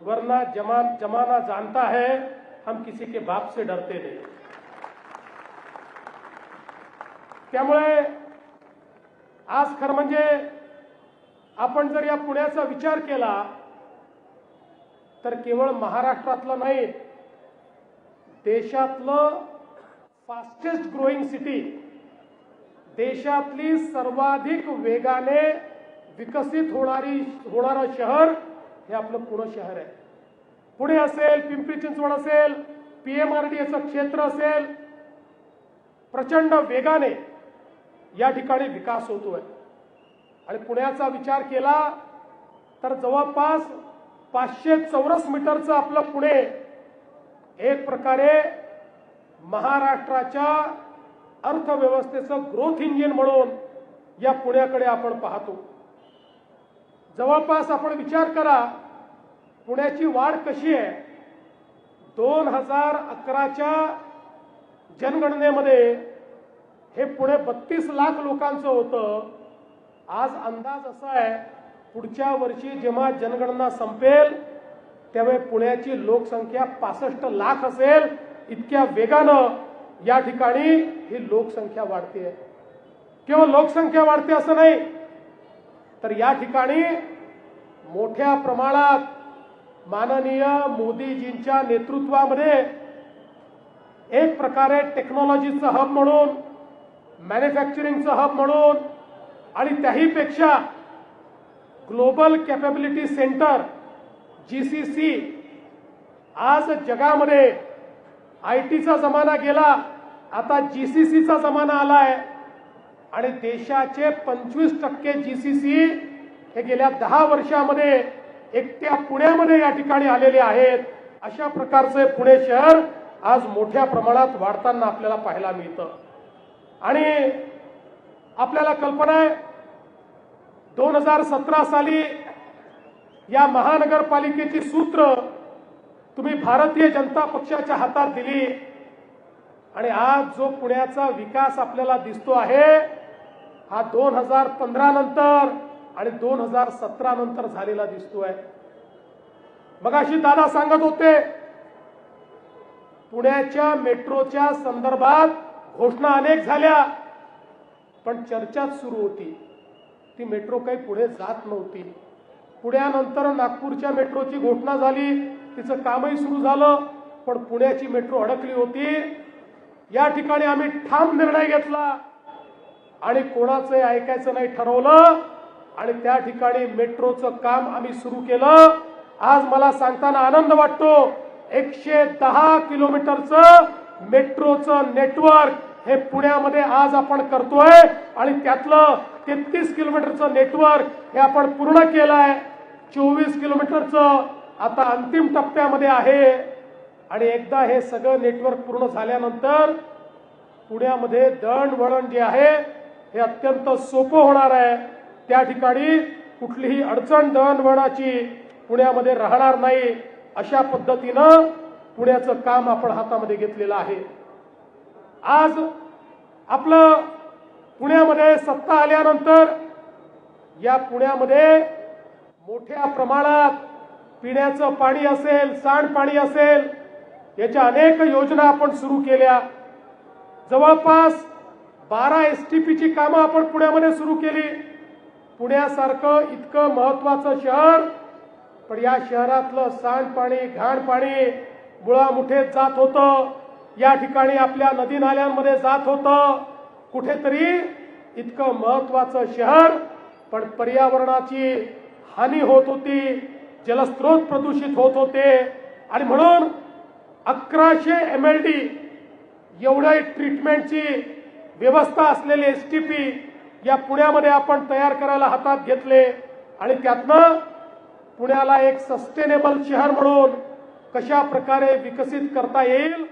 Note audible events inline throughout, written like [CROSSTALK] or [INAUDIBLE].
Verna जमा जमाना जानता है हम किसी के बाप से डरते नहीं। त्यामुळे आज खरं म्हणजे आपण जर या पुण्याचा विचार केला तर केवळ महाराष्ट्रातलं नाही देशातलं फास्टेस्ट ग्रोईंग सिटी देशातली सर्वाधिक वेगाने विकसित होणारी होणारं शहर हे आपलं पुणे शहर आहे. पुणे असेल पिंपरी चिंचवड असेल पीएमआरडीएचं क्षेत्र असेल प्रचंड वेगाने या ठिकाणी विकास होतोय. आणि पुण्याचा विचार केला तर जवळपास पाचशे चौरस मीटरचं आपलं पुणे एक प्रकारे महाराष्ट्राच्या अर्थव्यवस्थेचं ग्रोथ इंजिन म्हणून या पुण्याकडे आपण पाहतो. जवळपास आपण विचार करा पुण्याची वाढ कशी आहे? दोन हजार अकराच्या जनगणनेमध्ये हे पुणे बत्तीस लाख लोकांचं होतं. आज अंदाज असा आहे पुढच्या वर्षी जेव्हा जनगणना संपेल त्यामुळे पुण्याची लोकसंख्या पासष्ट लाख असेल इतक्या वेगानं या ठिकाणी ही लोकसंख्या वाढते केवळ लोकसंख्या वाढते असं नाही तर या ठिकाणी मोठ्या प्रमाणात माननीय मोदीजींच्या नेतृत्वामध्ये एक प्रकारे टेक्नॉलॉजीचं हब म्हणून मॅन्युफॅक्चरिंगचं हब म्हणून आणि त्याहीपेक्षा global capability centre G C C आज जगामध्ये आय टीचा जमाना गेला आता जी सी सीचा जमाना आलाय. आणि देशाचे पंचवीस टक्के जी सी सी हे गेल्या दहा वर्षामध्ये एकट्या पुण्यामध्ये या ठिकाणी आलेले आहेत. अशा प्रकारचे पुणे शहर आज मोठ्या प्रमाणात वाढताना आपल्याला पाहायला मिळतं. आणि आपल्याला कल्पना आहे दोन हजार सतरा साली या महानगरपालिकेची सूत्र तुम्ही भारतीय जनता पक्षाच्या हातात दिली. आणि आज जो पुण्याचा विकास आपल्याला दिसतो आहे हा दोन हजार पंधरा नंतर आणि दोन हजार सतरा नंतर झालेला दिसतोय. मग अशी दादा सांगत होते पुण्याच्या मेट्रोच्या संदर्भात घोषणा अनेक झाल्या पण चर्चाच सुरू होती. ती मेट्रो काही पुढे जात नव्हती. पुण्यानंतर नागपूरच्या मेट्रोची घोषणा झाली तिचं कामही सुरू झालं पण पुण्याची मेट्रो अडकली होती. या ठिकाणी आम्ही ठाम निर्णय घेतला. आणि कोणाचंही ऐकायचं नाही ठरवलं आणि त्या ठिकाणी मेट्रोचं काम आम्ही सुरू केलं. आज मला सांगताना आनंद वाटतो एकशे दहा किलोमीटरचं मेट्रोचं नेटवर्क हे पुण्यामध्ये आज आपण करतोय आणि त्यातलं तेहतीस किलोमीटरचं नेटवर्क हे आपण पूर्ण केलं आहे चोवीस किलोमीटरचं आता अंतिम टप्प्यामध्ये आहे. आणि एकदा हे सगळं नेटवर्क पूर्ण झाल्यानंतर पुण्यामध्ये दळणवळण जे आहे हे अत्यंत सोपं होणार आहे. त्या ठिकाणी कुठलीही अडचण दळणवळणाची पुण्यामध्ये राहणार नाही. अशा पद्धतीनं पुण्याचं काम आपण हातामध्ये घेतलेलं आहे. आज आपलं पुण्यामध्ये सत्ता आल्यानंतर या पुण्यामध्ये मोठ्या प्रमाणात पिण्याचं पाणी असेल सांडपाणी असेल याच्या अनेक योजना आपण सुरू केल्या. जवळपास बारा एस टी पीची कामं आपण पुण्यामध्ये सुरू केली. पुण्यासारखं इतकं महत्वाचं शहर पण या शहरातलं सांडपाणी घाणपाणी मुळामुठेत जात होतं. या ठिकाणी आपल्या नदी नाल्यांमध्ये जात होतं. कुठेतरी इतकं महत्वाचं शहर पण पर्यावरणाची हानी होत होती जलस्रोत प्रदूषित होत होते. आणि म्हणून अकराशे एम एल डी एवढ्या ट्रीटमेंटची व्यवस्था असलेले एस टी पी या पुण्यामध्ये आपण तयार करायला हातात घेतले आणि त्यातनं पुण्याला एक सस्टेनेबल शहर म्हणून कशा प्रकारे विकसित करता येईल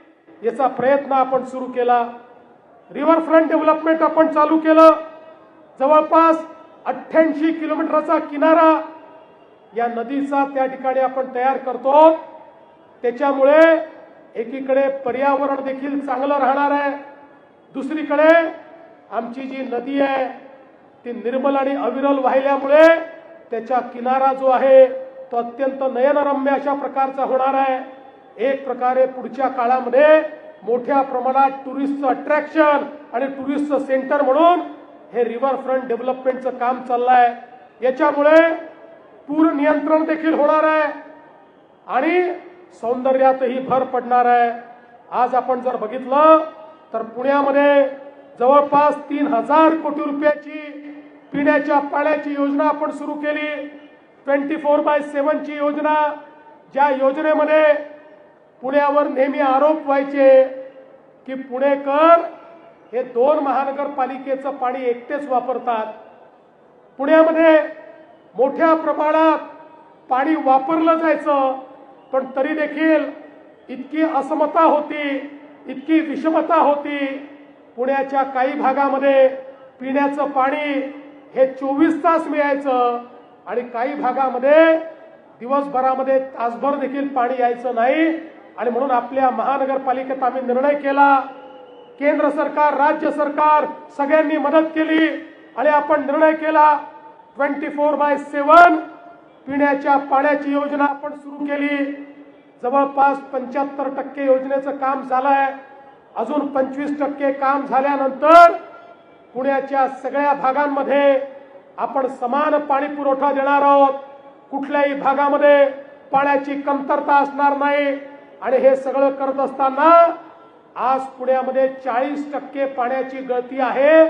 याचा प्रयत्न आपण सुरू केला. रिव्हरफ्रंट डेव्हलपमेंट आपण चालू केलं. जवळपास अठ्ठ्याऐंशी किलोमीटरचा किनारा या नदीचा त्या ठिकाणी आपण तयार करतो. त्याच्यामुळे एकीकडे पर्यावरण देखील चांगलं राहणार आहे. दुसरीकडे आमची जी नदी आहे ती निर्मल आणि अविरल वाहिल्यामुळे त्याचा किनारा जो आहे तो अत्यंत नयनरम्य अशा प्रकारचा होणार आहे. एक प्रकारे पुढच्या काळामध्ये मोठ्या प्रमाणात टुरिस्टचं अट्रॅक्शन आणि टुरिस्टचं सेंटर म्हणून हे रिव्हरफ्रंट डेव्हलपमेंटचं काम चाललंय. याच्यामुळे पूर नियंत्रण देखील होणार आहे आणि सौंदर्यातही भर पडणार आहे. आज आपण जर बघितलं तर पुण्यामध्ये जवळपास तीन हजार कोटी रुपयाची पिण्याच्या पाण्याची योजना आपण सुरू केली. ट्वेंटी फोर बाय सेवनची योजना. ज्या योजनेमध्ये पुण्यावर नेहमी आरोप व्हायचे की पुणेकर हे दोन महानगरपालिकेचं पाणी एकटेच वापरतात. पुण्यामध्ये मोठ्या प्रमाणात पाणी वापरलं जायचं पण तरी देखील इतकी असमता होती. इतकी विषमता होती. पुण्याच्या काही भागामध्ये पिण्याचं पाणी हे चोवीस तास मिळायचं आणि काही भागामध्ये दिवसभरामध्ये तासभर देखील पाणी यायचं नाही. आणि म्हणून आपल्या महानगरपालिकेत आम्ही निर्णय केला. केंद्र सरकार राज्य सरकार सगळ्यांनी मदत केली आणि आपण निर्णय केला. ट्वेंटी फोर बाय सेवन पिण्याच्या पाण्याची योजना आपण सुरू केली. जवळपास पंच्याहत्तर टक्के योजनेचं काम झालं आहे अजून पंचवीस टक्के काम झाल्यानंतर पुण्याच्या सगळ्या भागांमध्ये आपण समान पाणी पुरवठा देणार आहोत. कुठल्याही भागामध्ये पाण्याची कमतरता असणार नाही. आणि हे सगळं करत असताना आज पुण्यामध्ये चाळीस टक्के पाण्याची गळती आहे.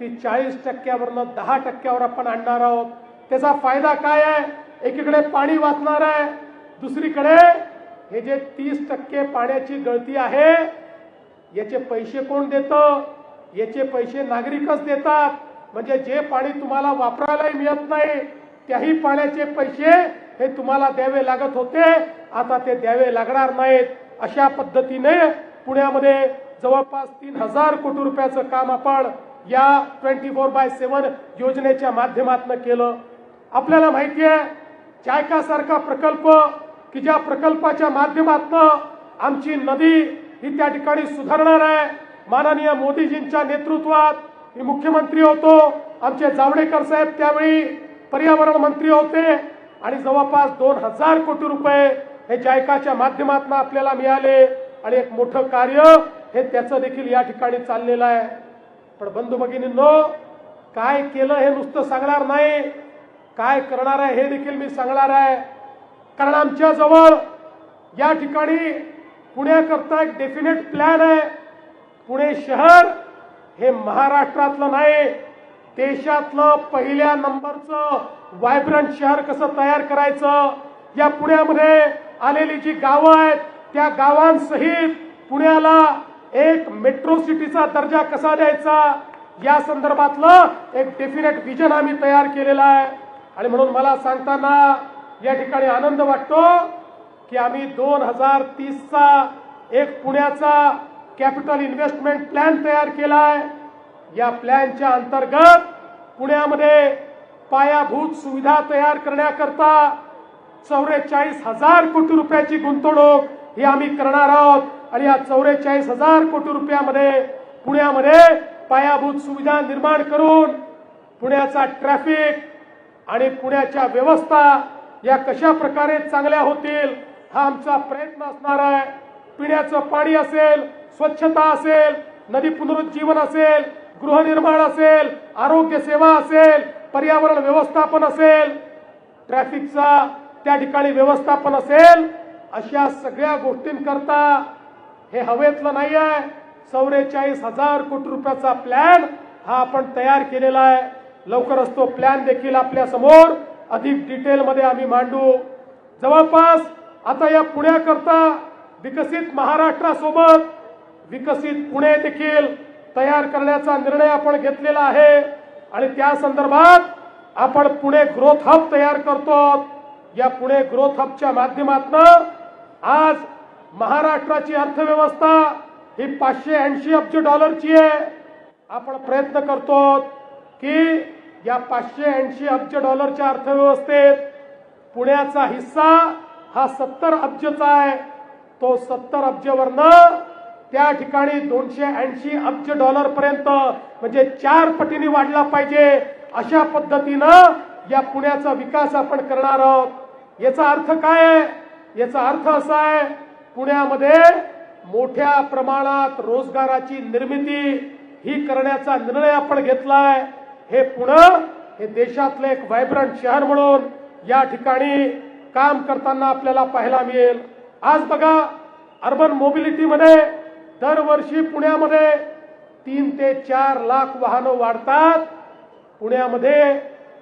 ती चाळीस टक्क्यावरनं दहा टक्क्यावर आपण आणणार आहोत. त्याचा फायदा काय आहे? एकीकडे पाणी वाचणार आहे. दुसरीकडे हे जे तीस टक्के पाण्याची गळती आहे याचे पैसे कोण देतं? याचे पैसे नागरिकच देतात. म्हणजे जे पाणी तुम्हाला वापरायलाही मिळत नाही त्याही पाण्याचे पैसे हे तुम्हाला द्यावे लागत होते. आता ते द्यावे लागणार नाहीत. अशा पद्धतीने पुण्यामध्ये जवळपास तीन हजार कोटी रुपयाचं काम आपण या ट्वेंटी फोर बाय सेवन योजनेच्या माध्यमातून केलं. आपल्याला माहिती आहे चायका सारखा प्रकल्प की ज्या प्रकल्पाच्या माध्यमातून आमची नदी ही त्या ठिकाणी सुधारणार आहे. माननीय मोदीजींच्या नेतृत्वात मी मुख्यमंत्री होतो. आमचे जावडेकर साहेब त्यावेळी पर्यावरण मंत्री होते. आणि जवळपास दोन हजार कोटी रुपये हे जायकाच्या माध्यमातून आपल्याला मिळाले. आणि एक मोठं कार्य हे त्याचं देखील या ठिकाणी चाललेलं आहे. पण बंधू भगिनींनो काय केलं हे नुसतं सांगणार नाही. काय करणार आहे हे देखील मी सांगणार आहे. कारण आमच्याजवळ या ठिकाणी पुण्याकरता एक डेफिनेट प्लॅन आहे. पुणे शहर हे महाराष्ट्रातलं नाही देशातलं पहिल्या नंबरचं व्हायब्रंट शहर कसं तयार करायचं? या पुण्यामध्ये आलेली जी गावं आहेत त्या गावांसहित पुण्याला एक मेट्रो सिटीचा दर्जा कसा द्यायचा? या संदर्भातलं एक डेफिनेट विजन आम्ही तयार केलेलं आहे. आणि म्हणून मला सांगताना या ठिकाणी आनंद वाटतो की आम्ही दोन हजार तीसचा एक पुण्याचा कॅपिटल इन्व्हेस्टमेंट प्लॅन तयार केलाय. या प्लॅनच्या अंतर्गत पुण्यामध्ये पायाभूत सुविधा तयार करण्याकरता चौवेचाळीस हजार कोटी रुपयाची गुंतवणूक ही आम्ही करणार आहोत. आणि या चौवेचाळीस हजार कोटी रुपयामध्ये पुण्यामध्ये पायाभूत सुविधा निर्माण करून पुण्याचा ट्रॅफिक आणि पुण्याच्या व्यवस्था या कशा प्रकारे चांगल्या होतील हा आमचा प्रयत्न असणार आहे. पिण्याचं पाणी असेल स्वच्छता असेल नदी पुनरुज्जीवन असेल गृहनिर्माण असेल आरोग्य सेवा असेल पर्यावरण व्यवस्थापन असेल ट्रॅफिकचा त्या ठिकाणी व्यवस्थापन असेल अशा सगळ्या गोष्टींकरता हे हवेतलं नाही आहे चौवेचाळीस हजार कोटी रुपयाचा प्लॅन हा आपण तयार केलेला आहे. लवकरच तो प्लॅन देखील आपल्यासमोर अधिक डिटेलमध्ये आम्ही मांडू. जवळपास आता या पुण्याकरता विकसित महाराष्ट्रासोबत विकसित पुणे देखील तयार करण्याचा निर्णय आपण घेतलेला आहे. आणि त्या संदर्भात आपण पुणे ग्रोथ हब तयार करतो. या पुणे ग्रोथ हबच्या माध्यमातून आज महाराष्ट्राची अर्थव्यवस्था ही पाचशे ऐंशी अब्ज डॉलरची आहे. आपण प्रयत्न करतो की या पाचशे ऐंशी अब्ज डॉलरच्या अर्थव्यवस्थेत पुण्याचा हिस्सा हा सत्तर अब्जचा आहे. तो सत्तर अब्जवरनं त्या ठिकाणी दोनशे ऐंशी अब्ज डॉलर पर्यंत म्हणजे चार पटीने वाढला पाहिजे अशा पद्धतीनं या पुण्याचा विकास आपण करणार आहोत. याचा अर्थ काय आहे? याचा अर्थ असा आहे पुण्यामध्ये मोठ्या प्रमाणात रोजगाराची निर्मिती ही करण्याचा निर्णय आपण घेतलाय. हे पुणे हे देशातलं एक व्हायब्रंट शहर म्हणून या ठिकाणी काम करताना आपल्याला पाहायला मिळेल. आज बघा अर्बन मोबिलिटीमध्ये दरवर्षी पुण्यामध्ये तीन ते चार लाख वाहनं वाढतात. पुण्यामध्ये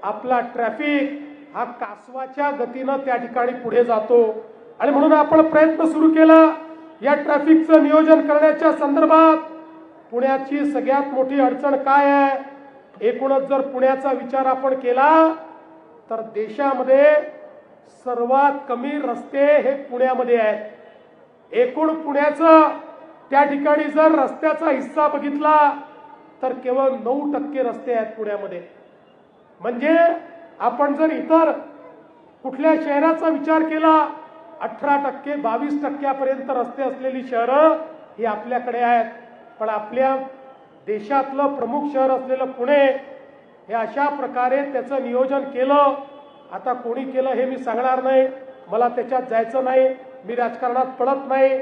आपला ट्रॅफिक हा कासवाच्या गतीनं त्या ठिकाणी पुढे जातो. आणि म्हणून आपण प्रयत्न सुरू केला या ट्रॅफिकचं नियोजन करण्याच्या संदर्भात पुण्याची सगळ्यात मोठी अडचण काय आहे? एकूणच जर पुण्याचा विचार आपण केला तर देशामध्ये सर्वात कमी रस्ते हे पुण्यामध्ये आहेत. एकूण पुण्याचं त्या ठिकाणी जर रस्त्याचा हिस्सा बघितला तर केवळ नऊ टक्के रस्ते आहेत पुण्यामध्ये. म्हणजे आपण जर इतर कुठल्या शहराचा विचार केला अठरा टक्के बावीस टक्क्यापर्यंत रस्ते असलेली शहरं ही आपल्याकडे आहेत. पण आपल्या देशातलं प्रमुख शहर असलेलं पुणे हे अशा प्रकारे त्याचं नियोजन केलं. आता कोणी केलं हे मी सांगणार नाही. मला त्याच्यात जायचं नाही. मी राजकारणात पडत नाही.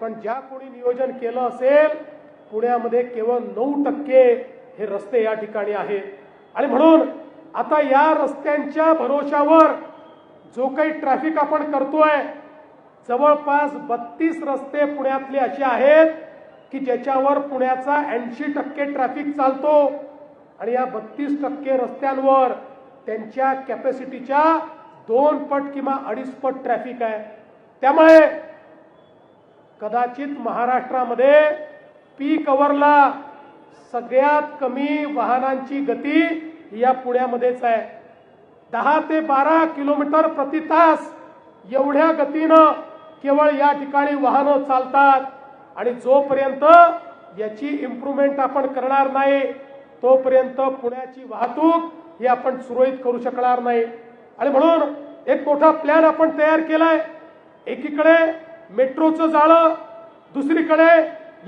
पण ज्या कोणी नियोजन केलं असेल पुण्यामध्ये केवळ नऊ टक्के हे रस्ते या ठिकाणी आहेत. आणि म्हणून आता या रस्त्यांच्या भरोशावर जो काही ट्रॅफिक आपण करतोय जवळपास बत्तीस रस्ते पुण्यातले असे आहेत. की ज्याच्यावर पुण्याचा ऐंशी टक्के ट्रॅफिक चालतो आणि या बत्तीस टक्के रस्त्यांवर त्यांच्या कॅपॅसिटीच्या दोन पट किंवा अडीच पट ट्रॅफिक आहे. त्यामुळे कदाचित महाराष्ट्रामध्ये पीक अवरला सगळ्यात कमी वाहनांची गती या पुण्यामध्येच आहे. दहा ते बारा किलोमीटर प्रति तास एवढ्या गतीनं केवळ या ठिकाणी वाहनं चालतात. आणि जोपर्यंत याची इम्प्रुव्हमेंट आपण करणार नाही तोपर्यंत पुण्याची वाहतूक ही आपण सुरळीत करू शकणार नाही. आणि म्हणून एक मोठा प्लॅन आपण तयार केलाय. एकीकडे मेट्रोचं जाळं दुसरीकडे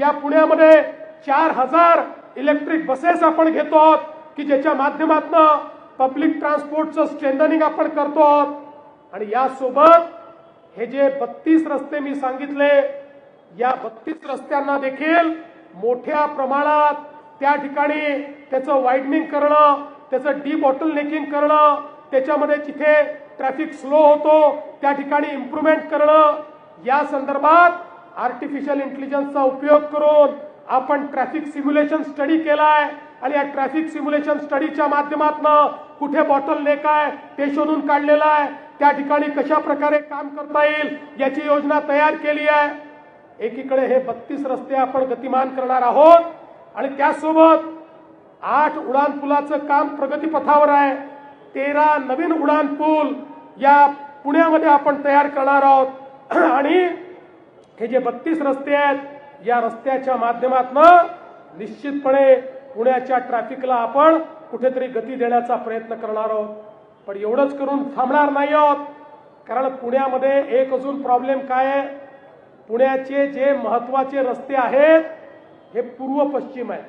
या पुण्यामध्ये चार हजार इलेक्ट्रिक बसेस आपण घेतो आहोत की ज्याच्या माध्यमातून पब्लिक ट्रान्सपोर्टचं स्ट्रेंथनिंग आपण करतो आहोत. आणि यासोबत हे जे बत्तीस रस्ते मी सांगितले या बत्तीस रस्त्यांना देखील मोठ्या प्रमाणात त्या ठिकाणी त्याचं वाईडनिंग करणं त्याचं डी बॉटल नेकिंग करणं त्याच्यामध्ये जिथे ट्रॅफिक स्लो होतो त्या ठिकाणी इम्प्रुव्हमेंट करणं या संदर्भात आर्टिफिशियल इंटेलिजन्सचा उपयोग करून आपण ट्रॅफिक सिम्युलेशन स्टडी केलाय आणि या ट्रॅफिक सिम्युलेशन स्टडीच्या माध्यमातून कुठे बॉटल नेक आहे ते शोधून काढलेलं आहे. त्या ठिकाणी कशा प्रकारे काम करता येईल याची योजना तयार केली आहे. एकीकडे हे बत्तीस रस्ते आपण गतिमान करणार आहोत आणि त्यासोबत आठ उडान पुलाचं काम प्रगतीपथावर आहे. तेरा नवीन उडान पूल या पुण्यामध्ये आपण तयार करणार आहोत. [CLEARS THROAT] आणि हे जे बत्तीस रस्ते आहेत या रस्त्याच्या माध्यमातून निश्चितपणे पुण्याच्या ट्रॅफिकला आपण कुठेतरी गती देण्याचा प्रयत्न करणार आहोत. पण एवढंच करून थांबणार नाही आहोत कारण पुण्यामध्ये एक अजून प्रॉब्लेम काय आहे? पुण्याचे जे महत्त्वाचे रस्ते आहेत हे पूर्व पश्चिम आहे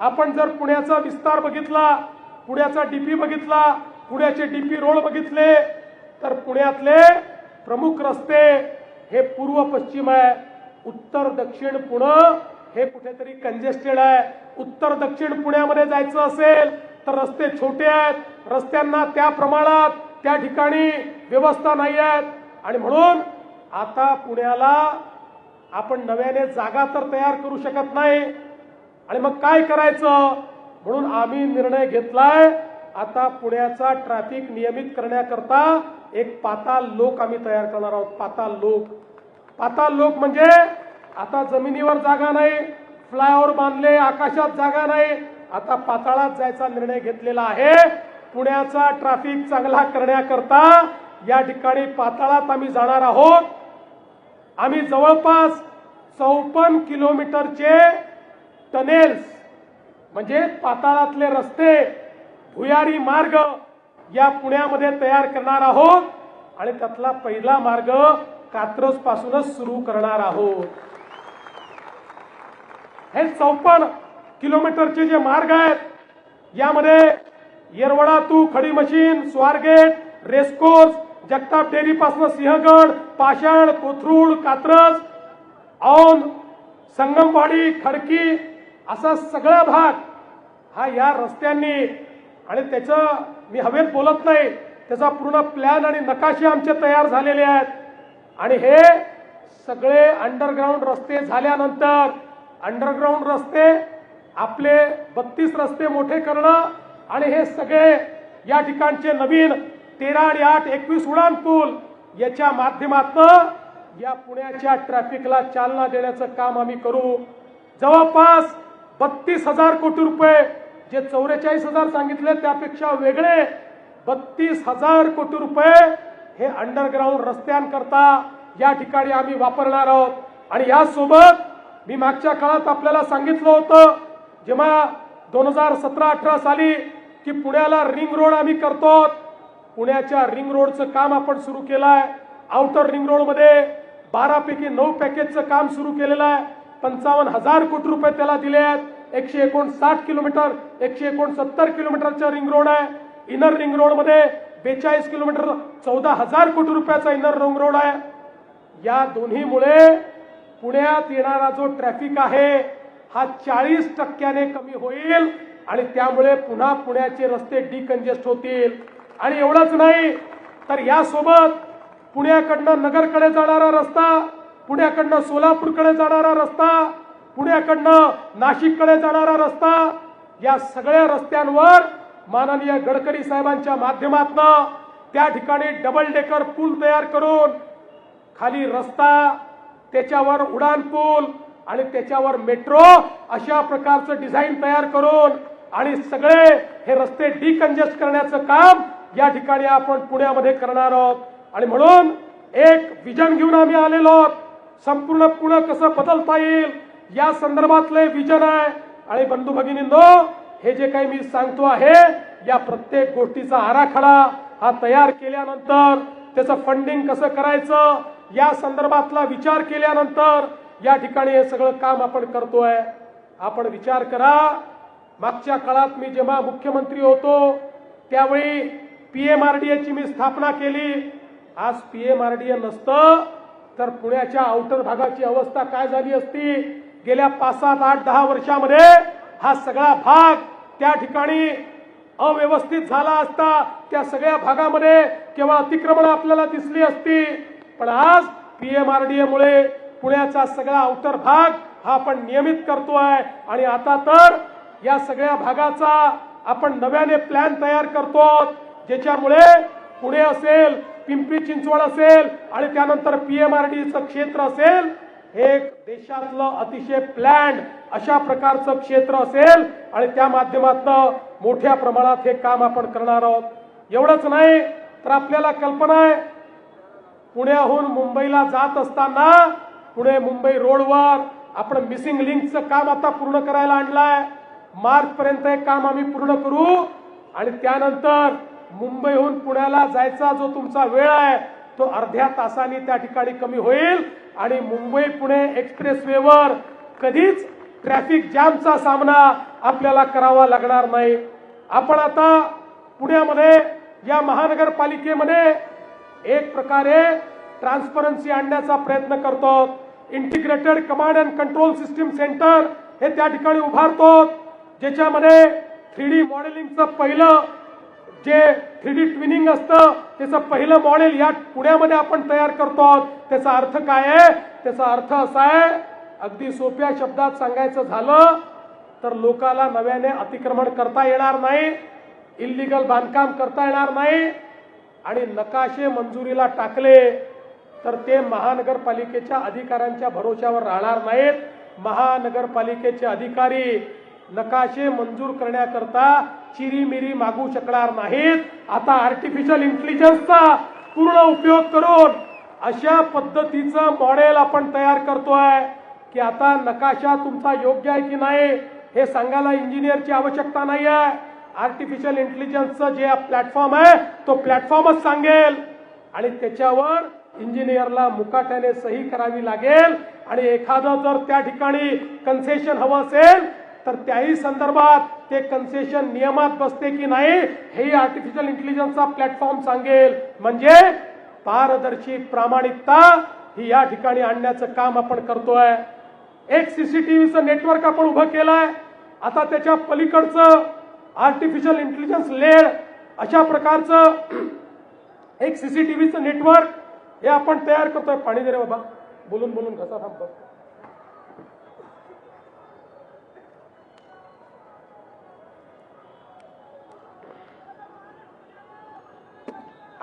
आपण जर पुण्याचा विस्तार बघितला पुण्याचा डीपी बघितला पुण्याचे डीपी रोड बघितले तर पुण्यातले प्रमुख रस्ते हे पूर्व पश्चिम आहे. उत्तर दक्षिण पुणे हे कुठेतरी कंजेस्टेड आहे. उत्तर दक्षिण पुण्यामध्ये जायचं असेल तर रस्ते छोटे आहेत. रस्त्यांना त्या प्रमाणात त्या ठिकाणी व्यवस्था नाही आहेत. आणि म्हणून आता पुण्याला आपण नव्याने जागा तर तयार करू शकत नाही. आणि मग काय करायचं? म्हणून आम्ही निर्णय घेतलाय. आता पुण्याचा ट्रॅफिक नियमित करण्याकरता एक पाताल लोक आम्ही तयार करणार आहोत. पाताल लोक. पाताल लोक म्हणजे आता जमिनीवर जागा नाही फ्लायओव्हर बांधले आकाशात जागा नाही. आता पाताळात जायचा निर्णय घेतलेला आहे. पुण्याचा ट्रॅफिक चांगला करण्याकरता या ठिकाणी पाताळात आम्ही जाणार आहोत. आम्ही जवळपास चौपन्न किलोमीटरचे टनेल्स म्हणजे पाताळातले रस्ते भुयारी मार्ग या पुण्यामध्ये तयार करणार आहोत आणि त्यातला पहिला मार्ग कात्रज पासूनच सुरू करणार आहोत. हे चौपन्न किलोमीटरचे जे मार्ग आहेत यामध्ये येरवडा तू खडी मशीन स्वारगेट रेसकोर्स जगताप डेअरीपासून सिंहगड पाषाण कोथरूड कात्रज औंध संगमवाडी खडकी असा सगळा भाग हा या रस्त्यांनी आणि त्याचं मी हवेत बोलत नाही त्याचा पूर्ण प्लॅन आणि नकाशे आमचे तयार झालेले आहेत. आणि हे सगळे अंडरग्राऊंड रस्ते झाल्यानंतर अंडरग्राऊंड रस्ते आपले बत्तीस रस्ते मोठे करणं आणि हे सगळे या ठिकाणचे नवीन तेरा आणि आठ एकवीस उडान पूल याच्या माध्यमातून या पुण्याच्या ट्रॅफिकला चालना देण्याचं काम आम्ही करू. जवळपास बत्तीस हजार कोटी रुपये जे चौवेचाळीस हजार सांगितले त्यापेक्षा वेगळे बत्तीस हजार कोटी रुपये हे अंडरग्राऊंड रस्त्यांकरता या ठिकाणी आम्ही वापरणार आहोत. आणि यासोबत मी मागच्या काळात आपल्याला सांगितलं होतं जेव्हा दोन हजार सतरा अठरा साली की पुण्याला रिंग रोड आम्ही करतो पुण्याच्या रिंग रोडचं काम आपण सुरू केलं आहे आउटर रिंग रोडमध्ये बारापैकी नऊ पॅकेजचं काम सुरू केलेलं आहे. पंचावन्न हजार कोटी रुपये त्याला दिले आहेत. एकशे एकोणसाठ किलोमीटर एकशे एकोणसत्तर किलोमीटरचा रिंग रोड आहे. इनर रिंग रोडमध्ये बेचाळीस किलोमीटर चौदा हजार कोटी रुपयाचा इनर रिंग रोड आहे. या दोन्हीमुळे पुण्यात येणारा जो ट्रॅफिक आहे हा चाळीस टक्क्याने कमी होईल आणि त्यामुळे पुन्हा पुण्याचे रस्ते डिकंजेस्ट होतील. आणि एवढंच नाही तर यासोबत पुण्याकडनं नगरकडे जाणारा रस्ता पुण्याकडनं सोलापूरकडे जाणारा रस्ता पुण्याकडनं नाशिककडे जाणारा रस्ता या सगळ्या रस्त्यांवर माननीय गडकरी साहेबांच्या माध्यमातून त्या ठिकाणी डबल डेकर पूल तयार करून खाली रस्ता त्याच्यावर उडान पूल आणि त्याच्यावर मेट्रो अशा प्रकारचं डिझाईन तयार करून आणि सगळे हे रस्ते डिकंजेस्ट करण्याचं काम या ठिकाणी आपण पुण्यामध्ये करणार आहोत. आणि म्हणून एक विजन घेऊन आम्ही आलेलो आहोत. संपूर्ण पुणे कसं बदलता येईल या संदर्भातले विजन आहे. आणि बंधू भगिनींनो हे जे काही मी सांगतो आहे या प्रत्येक गोष्टीचा आराखडा हा तयार केल्यानंतर त्याचं फंडिंग कसं करायचं या संदर्भातला विचार केल्यानंतर या ठिकाणी हे सगळं काम आपण करतोय. आपण विचार करा मागच्या काळात मी जेव्हा मुख्यमंत्री होतो त्यावेळी पीएमआरडीएची मी स्थापना केली. आज पीएमआरडीए नसतं तर पुण्याच्या आउटर भागाची अवस्था काय झाली असती? गेल्या पाच सात आठ दहा वर्षामध्ये हा सगळा भाग त्या ठिकाणी अव्यवस्थित झाला असता. त्या सगळ्या भागामध्ये केवळ अतिक्रमण आपल्याला दिसली असती. पण आज पीएमआरडीए मुळे पुण्याचा सगळा आउटर भाग हा आपण नियमित करतोय आणि आता तर या सगळ्या भागाचा आपण नव्याने प्लॅन तयार करतो ज्याच्यामुळे पुणे असेल पिंपरी चिंचवड असेल आणि त्यानंतर पीएमआरडीचं क्षेत्र असेल हे देशातलं अतिशय प्लॅन अशा प्रकारचं क्षेत्र असेल आणि त्या माध्यमातनं मोठ्या प्रमाणात हे काम आपण करणार आहोत. एवढंच नाही तर आपल्याला कल्पना आहे पुण्याहून मुंबईला जात असताना पुणे मुंबई रोडवर आपण मिसिंग लिंकचं काम आता पूर्ण करायला आणलंय. मार्च पर्यंत हे काम आम्ही पूर्ण करू आणि त्यानंतर मुंबईहून पुण्याला जायचा जो तुमचा वेळ आहे तो अर्ध्या तासाने त्या ठिकाणी कमी होईल. आणि मुंबई पुणे एक्सप्रेसवेवर कधीच ट्रॅफिक जॅमचा सामना आपल्याला करावा लागणार नाही. आपण आता पुण्यामध्ये या महानगरपालिकेमध्ये एक प्रकारे ट्रान्सपरन्सी आणण्याचा प्रयत्न करतो. Integrated command and control system centre हे त्या ठिकाणी उभारतो. ज्याच्यामध्ये थ्री डी मॉडेलिंगचं पहिलं जे थ्री डी ट्विनिंग असतं त्याचं पहिलं मॉडेल या पुण्यामध्ये आपण तयार करतो आहोत. त्याचा अर्थ काय आहे? त्याचा अर्थ असा आहे अगदी सोप्या शब्दात सांगायचं झालं तर लोकाला नव्याने अतिक्रमण करता येणार नाही इल्लिगल बांधकाम करता येणार नाही आणि नकाशे मंजुरीला टाकले तर ते महानगरपालिकेच्या अधिकाऱ्यांच्या भरोश्यावर राहणार नाहीत. महानगरपालिकेचे अधिकारी नकाशे मंजूर करण्याकरता चिरीमिरी मागू शकणार नाहीत. आता आर्टिफिशियल इंटेलिजन्सचा पूर्ण उपयोग करून अशा पद्धतीचं मॉडेल आपण तयार करतोय की आता नकाशा तुमचा योग्य आहे की नाही हे सांगायला इंजिनियरची आवश्यकता नाही आहे आर्टिफिशियल इंटेलिजन्सचं जे प्लॅटफॉर्म आहे तो प्लॅटफॉर्मच सांगेल. आणि त्याच्यावर इंजिनियरला मुकाट्याने सही करावी लागेल. आणि एखादं जर त्या ठिकाणी कन्सेशन हवं असेल तर त्याही संदर्भात ते कन्सेशन नियमात बसते की नाही हे आर्टिफिशियल इंटेलिजन्सचा प्लॅटफॉर्म सांगेल. म्हणजे पारदर्शी प्रामाणिकता ही या ठिकाणी आणण्याचं काम आपण करतोय. एक सीसीटीव्हीचं नेटवर्क आपण उभं केलंय. आता त्याच्या पलीकडचं आर्टिफिशियल इंटेलिजन्स लेड अशा प्रकारचं एक सीसीटीव्हीचं नेटवर्क हे आपण तयार करतोय. पाणी दे रे बाबा. बोलून बोलून घसा थांबतो.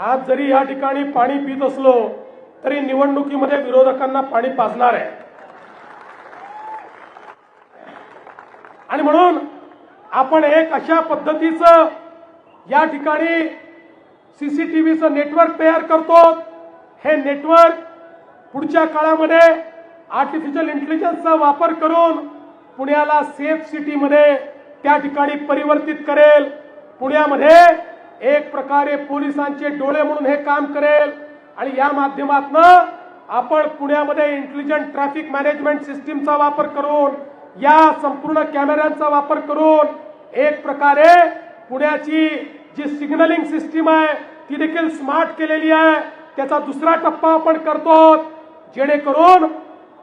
आज जरी या ठिकाणी पाणी पित असलो तरी निवडणुकीमध्ये विरोधकांना पाणी पाजणार आहे. आणि म्हणून आपण एक अशा पद्धतीचं या ठिकाणी सीसीटीव्हीचं नेटवर्क तयार करतो. हे नेटवर्क पुढच्या काळामध्ये आर्टिफिशियल इंटेलिजन्सचा वापर करून पुण्याला सेफ सिटीमध्ये त्या ठिकाणी परिवर्तित करेल. पुण्यामध्ये एक प्रकारे पोलिसांचे डोळे म्हणून हे काम करेल. आणि या माध्यमातनं आपण पुण्यामध्ये इंटेलिजंट ट्रॅफिक मॅनेजमेंट सिस्टीमचा वापर करून या संपूर्ण कॅमेऱ्यांचा वापर करून एक प्रकारे पुण्याची जी सिग्नलिंग सिस्टीम आहे ती देखील स्मार्ट केलेली आहे. त्याचा दुसरा टप्पा आपण करतो जेणेकरून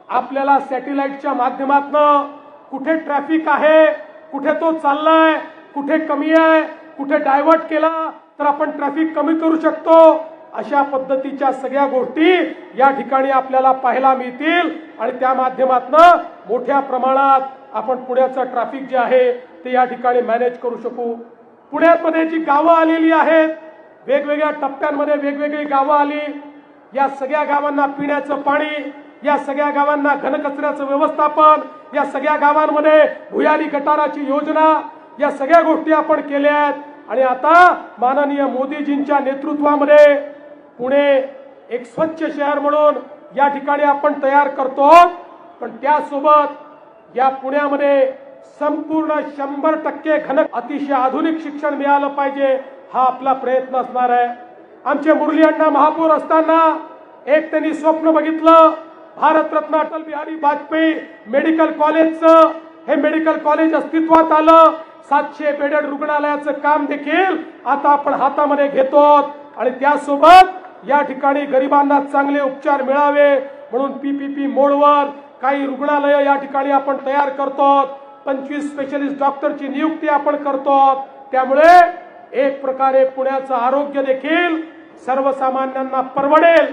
आपल्याला सॅटेलाइटच्या माध्यमातनं कुठे ट्रॅफिक आहे कुठे तो चाललाय कुठे कमी आहे कुठे डायव्हर्ट केला तर आपण ट्रॅफिक कमी करू शकतो. अशा पद्धतीच्या सगळ्या गोष्टी या ठिकाणी आपल्याला पाहायला मिळतील. आणि त्या माध्यमातनं मोठ्या प्रमाणात आपण पुण्याचं ट्रॅफिक जे आहे ते या ठिकाणी मॅनेज करू शकू. पुण्यामध्ये जी गावं आलेली आहेत वेगवेगळ्या टप्प्यांमध्ये वेगवेगळी गावं आली. या सगळ्या गावांना पिण्याचं पाणी या सगळ्या गावांना घनकचऱ्याचं व्यवस्थापन या सगळ्या गावांमध्ये भुयारी गटाराची योजना या सगळ्या गोष्टी आपण केल्या आहेत. आणि आता माननीय मोदीजींच्या नेतृत्वामध्ये पुणे एक स्वच्छ शहर म्हणून या ठिकाणी आपण तयार करतो. पण त्यासोबत या पुण्यामध्ये संपूर्ण शंभर टक्के घन अतिशय आधुनिक शिक्षण मिळालं पाहिजे हा आपला प्रयत्न असणार आहे. आमचे मुरली अण्णा महापौर असताना एक त्यांनी स्वप्न बघितलं भारतरत्न अटल बिहारी वाजपेयी मेडिकल कॉलेजचं हे मेडिकल कॉलेज अस्तित्वात आलं. सातशे बेडेड रुग्णालयाचं काम देखील आता आपण हातामध्ये घेतो आणि त्यासोबत या ठिकाणी गरिबांना चांगले उपचार मिळावे म्हणून पीपीपी मोडवर काही रुग्णालय या ठिकाणी आपण तयार करतो पंचवीस स्पेशलिस्ट डॉक्टरची नियुक्ती आपण करतो त्यामुळे एक प्रकारे पुण्याचं आरोग्य देखील सर्वसामान्यांना परवडेल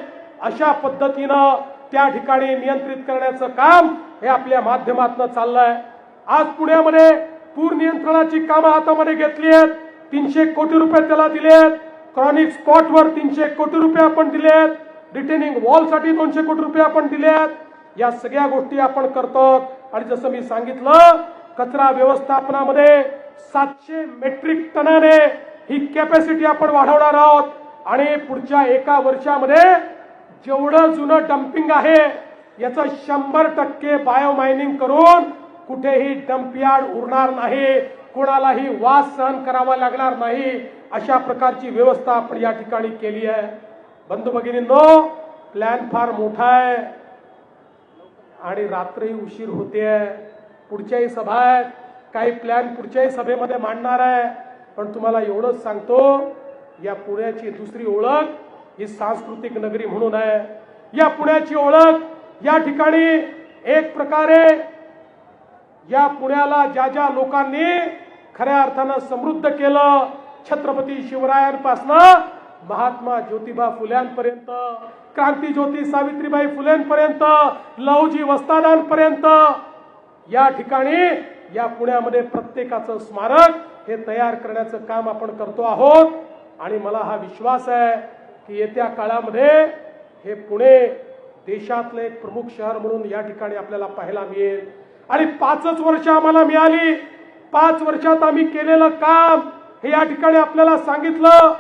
अशा पद्धतीनं त्या ठिकाणी नियंत्रित करण्याचं काम हे आपल्या माध्यमातून चाललंय. आज पुण्यामध्ये पूर नियंत्रणाची कामं हातामध्ये घेतली आहेत. तीनशे कोटी रुपये त्याला दिले आहेत. क्रॉनिक स्पॉटवर तीनशे कोटी रुपये आपण आहेत. रिटेनिंग वॉलसाठी दोनशे कोटी रुपये आपण आहेत. या सगळ्या गोष्टी आपण करतो. आणि जसं मी सांगितलं कचरा व्यवस्थापनामध्ये सातशे मेट्रिक टनाने ही कॅपॅसिटी आपण वाढवणार आहोत. आणि पुढच्या एका वर्षामध्ये जेवढं जुनं डम्पिंग आहे याचं शंभर टक्के बायोमायनिंग करून कुठेही डम्पयार्ड उरणार नाही कोणालाही वास सहन करावा लागणार नाही अशा प्रकारची व्यवस्था आपण या ठिकाणी केली आहे. बंधू भगिनींनो प्लॅन फार मोठा आहे. आणि रात्रही उशीर होते पुढच्याही सभा आहेत. काही प्लॅन पुढच्याही सभेमध्ये मांडणार आहे. पण तुम्हाला एवढंच सांगतो या पुण्याची दुसरी ओळख ही सांस्कृतिक नगरी म्हणून आहे. या पुण्याची ओळख या ठिकाणी एक प्रकारे या पुण्याला ज्या ज्या लोकांनी खऱ्या अर्थानं समृद्ध केलं छत्रपती शिवरायांपासनं महात्मा ज्योतिबा फुल्यांपर्यंत क्रांती ज्योती सावित्रीबाई फुलेंपर्यंत लवजी वस्तादांपर्यंत या ठिकाणी या पुण्यामध्ये प्रत्येकाचं स्मारक हे तयार करण्याचं काम आपण करतो आहोत. आणि मला हा विश्वास आहे की येत्या काळामध्ये हे पुणे देशातलं एक प्रमुख शहर म्हणून या ठिकाणी आपल्याला पाहायला मिळेल. आणि पाचच वर्ष आम्हाला मिळाली. पाच वर्षात आम्ही केलेलं काम हे या ठिकाणी आपल्याला सांगितलं.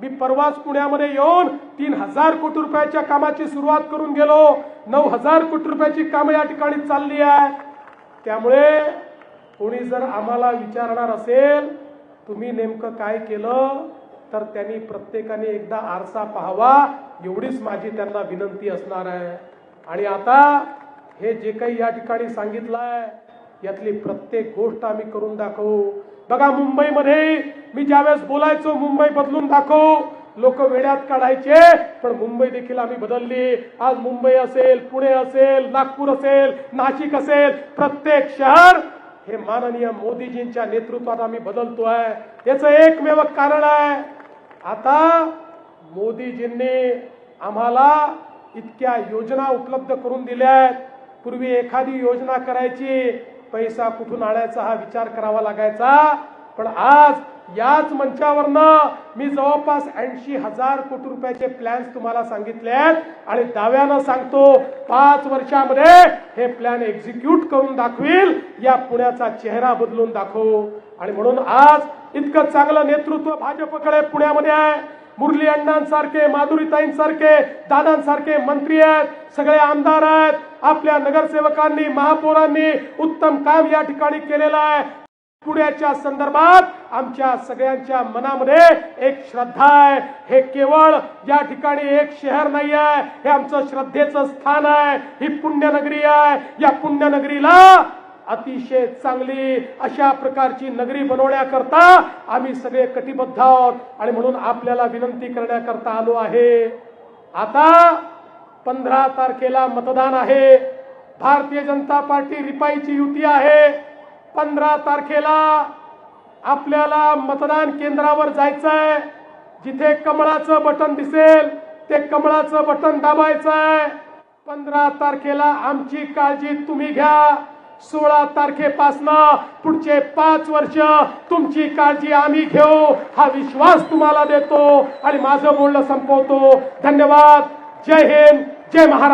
मी परवाच पुण्यामध्ये येऊन तीन हजार कोटी रुपयाच्या कामाची सुरुवात करून गेलो. नऊ हजार कोटी रुपयाची कामं या ठिकाणी चालली आहे त्यामुळे कोणी जर आम्हाला विचारणार असेल तुम्ही नेमकं काय केलं तर त्यांनी प्रत्येकाने एकदा आरसा पाहावा एवढीच माझी त्यांना विनंती असणार आहे. आणि आता हे जे काही या ठिकाणी सांगितलं आहे यातली प्रत्येक गोष्ट आम्ही करून दाखवू. बघा मुंबईमध्ये मी ज्यावेळेस बोलायचो मुंबई बदलून दाखवू. लोक वेड्यात काढायचे पण मुंबई देखील आम्ही बदलली. आज मुंबई असेल पुणे असेल नागपूर असेल नाशिक असेल प्रत्येक शहर हे माननीय मोदीजींच्या नेतृत्वात आम्ही बदलतोय. याचं एकमेव कारण आहे आता मोदीजींनी आम्हाला इतक्या योजना उपलब्ध करून दिल्या आहेत पूर्वी एखादी योजना करायची पैसा कुठून आणायचा हा विचार करावा लागायचा. पण आज याच मंचावरनं मी जवळपास ऐंशी हजार कोटी रुपयाचे प्लॅन्स तुम्हाला सांगितले आणि दाव्यानं सांगतो पाच वर्षामध्ये हे प्लॅन एक्झिक्यूट करून दाखवील या पुण्याचा चेहरा बदलून दाखवू. आणि म्हणून आज इतकं चांगलं नेतृत्व भाजपकडे पुण्यामध्ये आहे. मुरली अण्णांसारखे माधुरीताईंसारखे दादांसारखे मंत्री आहेत सगळे आमदार आहेत. आपल्या नगरसेवकांनी महापौरांनी उत्तम काम या ठिकाणी केलेलं आहे. पुण्याच्या संदर्भात आमच्या सगळ्यांच्या मनामध्ये एक श्रद्धा आहे. हे केवळ या ठिकाणी एक शहर नाही आहे. हे आमचं श्रद्धेचं स्थान आहे. ही पुण्यनगरी आहे. या पुण्यनगरीला अतिशय चांगली अशा प्रकारची नगरी बनवण्याकरता आम्ही सगळे कटिबद्ध आहोत. आणि म्हणून आपल्याला विनंती करण्याकरता आलो आहे. आता पंधरा तारखेला मतदान आहे. भारतीय जनता पार्टी रिपाईची युती आहे. पंधरा तारखेला आपल्याला मतदान केंद्रावर जायचंय. जिथे कमळाचं बटन दिसेल ते कमळाचं बटन दाबायचं आहे पंधरा तारखेला आमची काळजी तुम्ही घ्या. सोळा तारखेपासनं पुढचे पाच वर्ष तुमची काळजी आम्ही घेऊ हा विश्वास तुम्हाला देतो आणि माझं बोलणं संपवतो. धन्यवाद. जय हिंद. जय महाराज